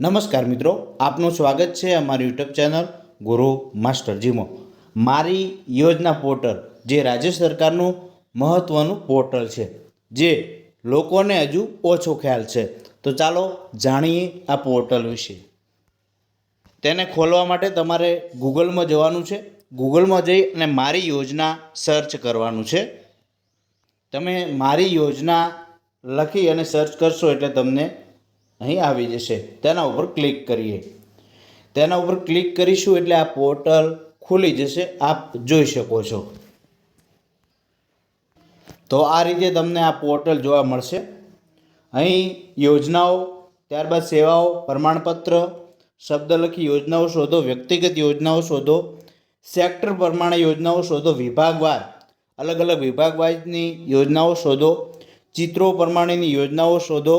નમસ્કાર મિત્રો, આપનું સ્વાગત છે અમારી યુટ્યુબ ચેનલ ગુરુ માસ્ટર જીમો. મારી યોજના પોર્ટલ, જે રાજ્ય સરકારનું મહત્ત્વનું પોર્ટલ છે, જે લોકોને હજુ ઓછો ખ્યાલ છે. તો ચાલો જાણીએ આ પોર્ટલ વિશે. તેને ખોલવા માટે તમારે ગૂગલમાં જવાનું છે. ગૂગલમાં જઈ અને મારી યોજના સર્ચ કરવાનું છે. તમે મારી યોજના લખી અને સર્ચ કરશો એટલે તમને અહીં આવી જશે. તેના ઉપર ક્લિક કરીએ. તેના ઉપર ક્લિક કરીશું એટલે આ પોર્ટલ ખુલી જશે. આપ જોઈ શકો છો. તો આ રીતે તમને આ પોર્ટલ જોવા મળશે. અહીં યોજનાઓ, ત્યારબાદ સેવાઓ, પ્રમાણપત્ર શબ્દલખી યોજનાઓ શોધો, વ્યક્તિગત યોજનાઓ શોધો સેક્ટર પ્રમાણે યોજનાઓ શોધો વિભાગવાર અલગ અલગ વિભાગવાઇઝની યોજનાઓ શોધો, ચિત્રો પ્રમાણેની યોજનાઓ શોધો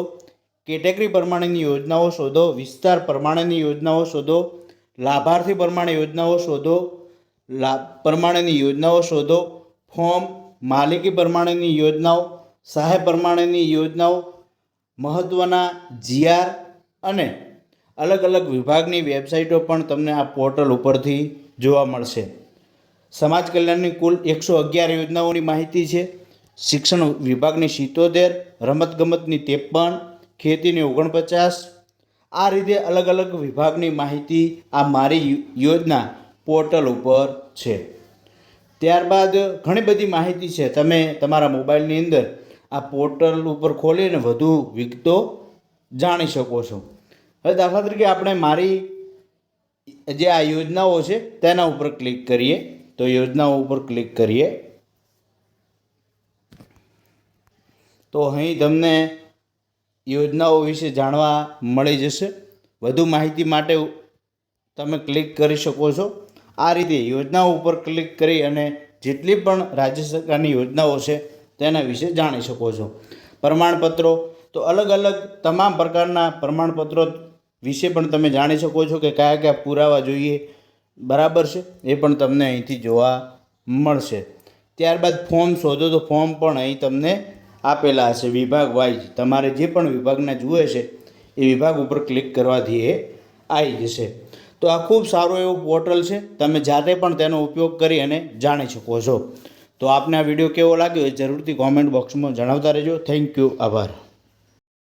કેટેગરી પ્રમાણેની યોજનાઓ શોધો, વિસ્તાર પ્રમાણેની યોજનાઓ શોધો, લાભાર્થી પ્રમાણે યોજનાઓ શોધો લાભ પ્રમાણેની યોજનાઓ શોધો, ફોર્મ, માલિકી પ્રમાણેની યોજનાઓ, સહાય પ્રમાણેની યોજનાઓ મહત્ત્વના જીઆર અને અલગ અલગ વિભાગની વેબસાઇટો પણ તમને આ પોર્ટલ ઉપરથી જોવા મળશે. સમાજ કલ્યાણની કુલ એકસો અગિયાર યોજનાઓની માહિતી છે. શિક્ષણ વિભાગની સિત્તોતેર, રમતગમતની ત્રેપન ખેતીની ઓગણપચાસ. આ રીતે અલગ અલગ વિભાગની માહિતી આ મારી યોજના પોર્ટલ ઉપર છે. ત્યારબાદ ઘણી બધી માહિતી છે. તમે તમારા મોબાઈલની અંદર આ પોર્ટલ ઉપર ખોલીને વધુ વિગતો જાણી શકો છો. હવે દાખલા તરીકે આપણે મારી જે આ યોજનાઓ છે તેના ઉપર ક્લિક કરીએ. તો યોજનાઓ ઉપર ક્લિક કરીએ. તો અહીં તમને યોજનાઓ વિશે જાણવા મળી જશે. વધુ માહિતી માટે તમે ક્લિક કરી શકો છો. આ રીતે યોજનાઓ ઉપર ક્લિક કરી અને જેટલી પણ રાજ્ય સરકારની યોજનાઓ છે તેના વિશે જાણી શકો છો. પ્રમાણપત્રો તો અલગ અલગ તમામ પ્રકારના પ્રમાણપત્રો વિશે પણ તમે જાણી શકો છો કે કયા કયા પુરાવા જોઈએ બરાબર છે એ પણ તમને અહીંથી જોવા મળશે. ત્યારબાદ ફોર્મ શોધો તો ફોર્મ પણ અહીં તમને આપેલા હશે વિભાગ વાઇઝ. તમારે જે પણ વિભાગના જુએ છે, એ વિભાગ ઉપર ક્લિક કરવાથી એ આવી જશે. તો આ ખૂબ સારું એવું પોર્ટલ છે. તમે જાતે પણ તેનો ઉપયોગ કરી અને જાણી શકો છો. તો આપને આ વીડિયો કેવો લાગ્યો એ જરૂરથી કોમેન્ટ બોક્સમાં જણાવતા રહેજો. થેન્ક યુ આભાર.